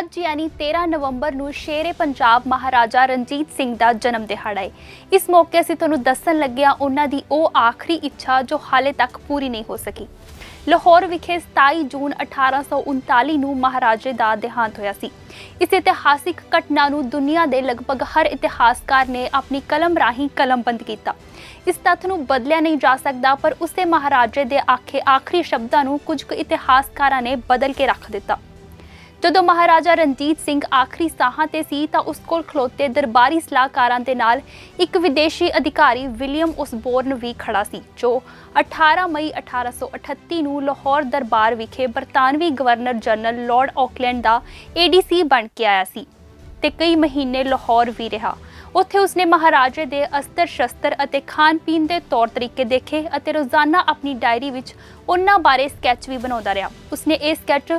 ਅੱਜ ਯਾਨੀ 13 ਨਵੰਬਰ ਨੂੰ ਸ਼ੇਰੇ ਪੰਜਾਬ ਮਹਾਰਾਜਾ ਰਣਜੀਤ ਸਿੰਘ ਦਾ ਜਨਮ ਦਿਹਾੜਾ ਹੈ ਇਸ ਮੌਕੇ ਅਸੀਂ ਤੁਹਾਨੂੰ ਦੱਸਣ ਲੱਗਿਆ ਉਹਨਾਂ ਦੀ ਉਹ ਆਖਰੀ ਇੱਛਾ ਜੋ ਹਾਲੇ ਤੱਕ ਪੂਰੀ ਨਹੀਂ ਹੋ ਸਕੀ। ਲਾਹੌਰ ਵਿਖੇ 27 ਜੂਨ 1839 ਨੂੰ ਮਹਾਰਾਜੇ ਦਾ ਦੇਹਾਂਤ ਹੋਇਆ ਸੀ। ਇਸ ਇਤਿਹਾਸਿਕ ਘਟਨਾ ਨੂੰ ਦੁਨੀਆ ਦੇ ਲਗਭਗ ਹਰ ਇਤਿਹਾਸਕਾਰ ਨੇ ਆਪਣੀ ਕਲਮ ਰਾਹੀਂ ਕਲਮਬੰਦ ਕੀਤਾ। ਇਸ ਤੱਥ ਨੂੰ ਬਦਲਿਆ ਨਹੀਂ ਜਾ ਸਕਦਾ, ਪਰ ਉਸੇ ਮਹਾਰਾਜੇ ਦੇ ਆਖੇ ਆਖਰੀ ਸ਼ਬਦਾਂ ਨੂੰ ਕੁਝ ਕੁ ਇਤਿਹਾਸਕਾਰਾਂ ਨੇ ਬਦਲ ਕੇ ਰੱਖ ਦਿੱਤਾ। ਜਦੋਂ ਮਹਾਰਾਜਾ ਰਣਜੀਤ ਸਿੰਘ ਆਖਰੀ ਸਾਹਾਂ ਤੇ ਸੀ ਤਾਂ ਉਸ ਕੋਲ ਖਲੋਤੇ ਦਰਬਾਰੀ ਸਲਾਹਕਾਰਾਂ ਦੇ ਨਾਲ ਇੱਕ ਵਿਦੇਸ਼ੀ ਅਧਿਕਾਰੀ ਵਿਲੀਅਮ ਉਸਬੋਰਨ ਵੀ ਖੜਾ ਸੀ, ਜੋ 18 ਮਈ 1838 ਨੂੰ ਲਾਹੌਰ ਦਰਬਾਰ ਵਿਖੇ ਬਰਤਾਨਵੀ ਗਵਰਨਰ ਜਨਰਲ ਲਾਰਡ ਆਕਲੈਂਡ ਦਾ ਏਡੀਸੀ ਬਣ ਕੇ ਆਇਆ ਸੀ ਤੇ ਕਈ ਮਹੀਨੇ ਲਾਹੌਰ ਵੀ ਰਿਹਾ। ਉੱਥੇ ਉਸਨੇ ਮਹਾਰਾਜੇ ਦੇ ਅਸਤਰ ਸ਼ਸਤਰ ਅਤੇ ਖਾਣ ਪੀਣ ਦੇ ਤੌਰ ਤਰੀਕੇ ਦੇਖੇ ਅਤੇ ਰੋਜ਼ਾਨਾ ਆਪਣੀ ਡਾਇਰੀ ਵਿੱਚ ਉਹਨਾਂ ਬਾਰੇ ਸਕੈਚ ਵੀ ਬਣਾਉਂਦਾ ਰਿਹਾ। ਉਸਨੇ ਇਹ ਸਕੈਚ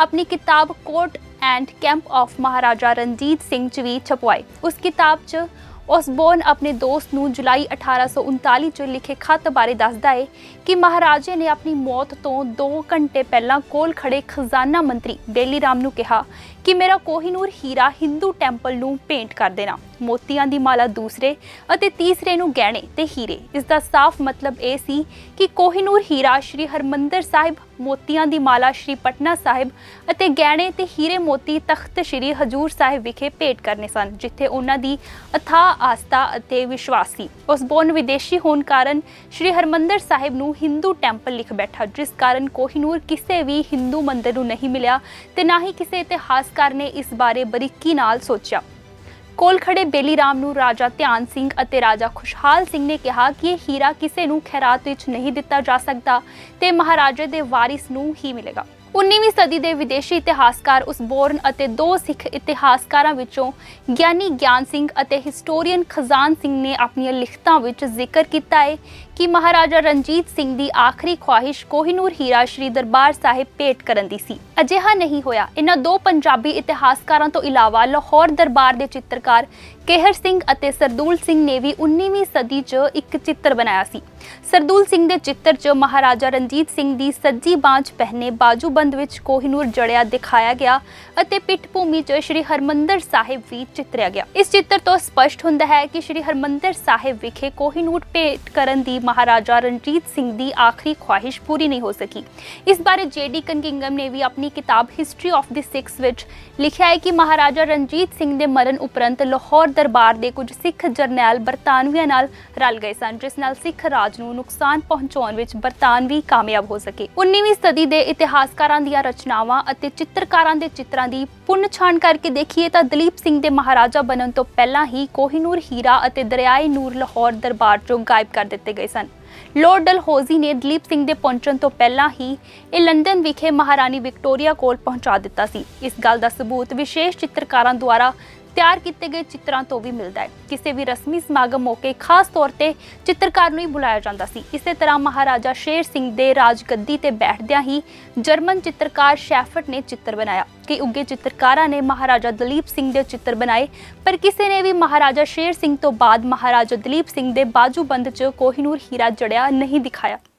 ਆਪਣੀ ਕਿਤਾਬ Court and Camp of Maharaja Ranjit Singh ਚ ਵੀ ਛਪਵਾਏ ਉਸ ਕਿਤਾਬ ਚ ਉਸਬੋਰਨ ਆਪਣੇ ਦੋਸਤ ਨੂੰ ਜੁਲਾਈ 1839 ਚ ਲਿਖੇ ਖੱਤ ਬਾਰੇ ਦੱਸਦਾ ਹੈ ਕਿ ਮਹਾਰਾਜੇ ਨੇ ਆਪਣੀ ਮੌਤ ਤੋਂ 2 ਘੰਟੇ ਪਹਿਲਾਂ ਕੋਲ ਖੜੇ ਖਜ਼ਾਨਾ ਮੰਤਰੀ ਬੇਲੀ ਰਾਮ ਨੂੰ ਕਿਹਾ ਕਿ ਮੇਰਾ ਕੋਹੀਨੂਰ ਹੀਰਾ ਹਿੰਦੂ ਟੈਂਪਲ ਨੂੰ ਪੇਂਟ ਕਰ ਦੇਣਾ। ਮੋਤੀਆਂ ਦੀ ਮਾਲਾ ਦੂਸਰੇ ਅਤੇ ਤੀਸਰੇ ਨੂੰ ਗਹਿਣੇ ਤੇ ਹੀਰੇ। ਇਸ ਦਾ ਸਾਫ਼ ਮਤਲਬ ਇਹ ਸੀ ਕਿ ਕੋਹਿਨੂਰ ਹੀਰਾ ਸ਼੍ਰੀ ਹਰਮੰਦਰ ਸਾਹਿਬ, ਮੋਤੀਆਂ ਦੀ ਮਾਲਾ ਸ਼੍ਰੀ ਪਟਨਾ ਸਾਹਿਬ ਅਤੇ ਗਹਿਣੇ ਤੇ ਹੀਰੇ ਮੋਤੀ ਤਖਤ ਸ਼੍ਰੀ ਹਜੂਰ ਸਾਹਿਬ ਵਿਖੇ ਭੇਟ ਕਰਨੇ ਸਨ, ਜਿੱਥੇ ਉਹਨਾਂ ਦੀ ਅਥਾਹ ਆਸਥਾ ਅਤੇ ਵਿਸ਼ਵਾਸ ਸੀ। ਉਸ ਬੋਨ ਵਿਦੇਸ਼ੀ ਹੋਣ ਕਾਰਨ ਸ਼੍ਰੀ ਹਰਮੰਦਰ ਸਾਹਿਬ ਨੂੰ ਹਿੰਦੂ ਟੈਂਪਲ ਲਿਖ ਬੈਠਾ, ਜਿਸ ਕਾਰਨ ਕੋਹਿਨੂਰ ਕਿਸੇ ਵੀ ਹਿੰਦੂ ਮੰਦਰ ਨੂੰ ਨਹੀਂ ਮਿਲਿਆ ਤੇ ਨਾ ਹੀ ਕਿਸੇ ਇਤਿਹਾਸ ਇਤਿਹਾਸਕਾਰ ਨੇ ਇਸ ਬਾਰੇ ਬਰੀਕੀ ਨਾਲ ਸੋਚਿਆ। ਕੋਲ ਖੜੇ ਬੇਲੀ ਰਾਮ ਨੂੰ ਰਾਜਾ ਧਿਆਨ ਸਿੰਘ ਅਤੇ ਰਾਜਾ ਖੁਸ਼ਹਾਲ ਸਿੰਘ ਨੇ ਕਿਹਾ ਕਿ ਇਹ ਹੀਰਾ ਕਿਸੇ ਨੂੰ ਖੈਰਾਤ ਵਿੱਚ ਨਹੀਂ ਦਿੱਤਾ ਜਾ ਸਕਦਾ ਤੇ ਮਹਾਰਾਜੇ ਦੇ ਵਾਰਿਸ ਨੂੰ ਹੀ ਮਿਲੇਗਾ। 19ਵੀਂ ਸਦੀ ਦੇ ਵਿਦੇਸ਼ੀ ਇਤਿਹਾਸਕਾਰ ਉਸਬੋਰਨ ਅਤੇ ਦੋ ਸਿੱਖ ਇਤਿਹਾਸਕਾਰਾਂ ਵਿੱਚੋਂ ਗਿਆਨੀ ਗਿਆਨ ਸਿੰਘ ਅਤੇ ਹਿਸਟੋਰੀਅਨ ਖਜ਼ਾਨ ਸਿੰਘ ਨੇ ਆਪਣੀਆਂ ਲਿਖਤਾਂ ਵਿੱਚ ਜ਼ਿਕਰ ਕੀਤਾ ਹੈ ਕਿ ਮਹਾਰਾਜਾ ਰਣਜੀਤ ਸਿੰਘ ਦੀ ਆਖਰੀ ਖੁਆਇਸ਼ ਕੋਹਿਨੂਰ ਹੀਰਾ ਸ਼੍ਰੀ ਦਰਬਾਰ ਸਾਹਿਬ ਭੇਟ ਕਰਨ ਦੀ ਸੀ। ਅਜਿਹਾ ਨਹੀਂ ਹੋਇਆ। ਇਹਨਾਂ ਦੋ ਪੰਜਾਬੀ ਇਤਿਹਾਸਕਾਰਾਂ ਤੋਂ ਇਲਾਵਾ ਲਾਹੌਰ ਦਰਬਾਰ ਦੇ ਚਿੱਤਰਕਾਰ ਕੇਹਰ ਸਿੰਘ ਅਤੇ ਸਰਦੂਲ ਸਿੰਘ ਨੇ ਵੀ 19ਵੀਂ ਸਦੀ 'ਚ ਇੱਕ ਚਿੱਤਰ ਬਣਾਇਆ ਸੀ। ਸਰਦੂਲ ਸਿੰਘ ਦੇ ਚਿੱਤਰ 'ਚ ਮਹਾਰਾਜਾ ਰਣਜੀਤ ਸਿੰਘ ਦੀ ਸੱਜੀ ਬਾਂਝ ਪਹਿਨੇ ਬਾਜੂਬੰਦ ਵਿੱਚ ਕੋਹਿਨੂਰ ਜੜਿਆ ਦਿਖਾਇਆ ਗਿਆ ਅਤੇ ਪਿੱਠ ਭੂਮੀ 'ਚ ਸ਼੍ਰੀ ਹਰਮੰਦਰ ਸਾਹਿਬ ਵੀ ਚਿੱਤਰਿਆ ਗਿਆ। ਇਸ ਚਿੱਤਰ ਤੋਂ ਸਪਸ਼ਟ ਹੁੰਦਾ ਹੈ ਕਿ ਸ਼੍ਰੀ ਹਰਮੰਦਰ ਸਾਹਿਬ ਵਿਖੇ ਕੋਹਿਨੂਰ ਭੇਟ ਕਰਨ ਦੀ ਮਹਾਰਾਜਾ ਰਣਜੀਤ ਸਿੰਘ ਦੀ ਆਖਰੀ ਖੁਆਇਸ਼ ਪੂਰੀ ਨਹੀਂ ਹੋ ਸਕੀ। ਇਸ ਬਾਰੇ ਜੇਡੀ ਕੰਗਿੰਗਮ ਨੇ ਵੀ ਆਪਣੀ ਕਿਤਾਬ ਹਿਸਟਰੀ ਆਫ ਦੀ ਸਿਕਸ ਵਿੱਚ ਲਿਖਿਆ ਹੈ ਕਿ ਮਹਾਰਾਜਾ ਰਣਜੀਤ ਸਿੰਘ ਦੇ ਮਰਨ ਉਪਰੰਤ ਲਾਹੌਰ ਦਰਬਾਰ ਦੇ ਕੁਝ ਸਿੱਖ ਜਰਨੈਲ ਬਰਤਾਨਵੀਆਂ ਨਾਲ ਰਲ ਗਏ ਸਨ, ਜਿਸ ਨਾਲ ਸਿੱਖ ਰਾਜ ਨੂੰ ਨੁਕਸਾਨ ਪਹੁੰਚਾਉਣ ਵਿੱਚ ਬਰਤਾਨਵੀ ਕਾਮਯਾਬ ਹੋ ਸਕੇ। 19ਵੀਂ ਸਦੀ ਦੇ ਇਤਿਹਾਸਕਾਰਾਂ ਦੀਆਂ ਰਚਨਾਵਾਂ ਅਤੇ ਚਿੱਤਰਕਾਰਾਂ ਦੇ ਚਿੱਤਰਾਂ ਦੀ ਪੁੰਨ ਛਾਣ ਕਰਕੇ ਦੇਖੀਏ ਤਾਂ ਦਲੀਪ ਸਿੰਘ ਦੇ ਮਹਾਰਾਜਾ ਬਣਨ ਤੋਂ ਪਹਿਲਾਂ ਹੀ ਕੋਹੀਨੂਰ ਹੀਰਾ ਅਤੇ ਦਰਿਆਏ ਨੂਰ ਲਾਹੌਰ ਦਰਬਾਰ ਚੋਂ ਗਾਇਬ ਕਰ ਦਿੱਤੇ ਗਏ ਸਨ। ਲਾਰਡ ਡਲਹੌਜ਼ੀ ਨੇ ਦਲੀਪ ਸਿੰਘ ਦੇ ਪਹੁੰਚਣ ਤੋਂ ਪਹਿਲਾਂ ਹੀ ਇਹ ਲੰਡਨ ਵਿਖੇ ਮਹਾਰਾਣੀ ਵਿਕਟੋਰੀਆ ਕੋਲ ਪਹੁੰਚਾ ਦਿੱਤਾ ਸੀ। ਇਸ ਗੱਲ ਦਾ ਸਬੂਤ ਵਿਸ਼ੇਸ਼ ਚਿੱਤਰਕਾਰਾਂ ਦੁਆਰਾ ਤਿਆਰ ਕੀਤੇ ਗਏ ਚਿੱਤਰਾਂ ਤੋਂ ਵੀ ਮਿਲਦਾ ਹੈ। ਕਿਸੇ ਵੀ ਰਸਮੀ ਸਮਾਗਮ ਮੌਕੇ ਖਾਸ ਤੌਰ ਤੇ ਚਿੱਤਰਕਾਰ ਨੂੰ ਹੀ ਬੁਲਾਇਆ ਜਾਂਦਾ ਸੀ। ਇਸੇ ਤਰ੍ਹਾਂ ਮਹਾਰਾਜਾ ਸ਼ੇਰ ਸਿੰਘ ਦੇ ਰਾਜਗੱਦੀ ਤੇ ਬੈਠਦਿਆਂ ਹੀ ਜਰਮਨ ਚਿੱਤਰਕਾਰ ਸ਼ੈਫਰਟ ਨੇ ਚਿੱਤਰ ਬਣਾਇਆ। ਕਿ ਉੱਗੇ ਚਿੱਤਰਕਾਰਾਂ ਨੇ ਮਹਾਰਾਜਾ ਦਲੀਪ ਸਿੰਘ ਦੇ ਚਿੱਤਰ ਬਣਾਏ। ਪਰ ਕਿਸੇ ਨੇ ਵੀ ਮਹਾਰਾਜਾ ਸ਼ੇਰ ਸਿੰਘ ਤੋਂ ਬਾਅਦ ਮਹਾਰਾਜਾ ਦਲੀਪ ਸਿੰਘ ਦੇ ਬਾਜੂਬੰਦ 'ਚ ਕੋਹਿਨੂਰ ਹੀਰਾ ਜੜਿਆ ਨਹੀਂ ਦਿਖਾਇਆ।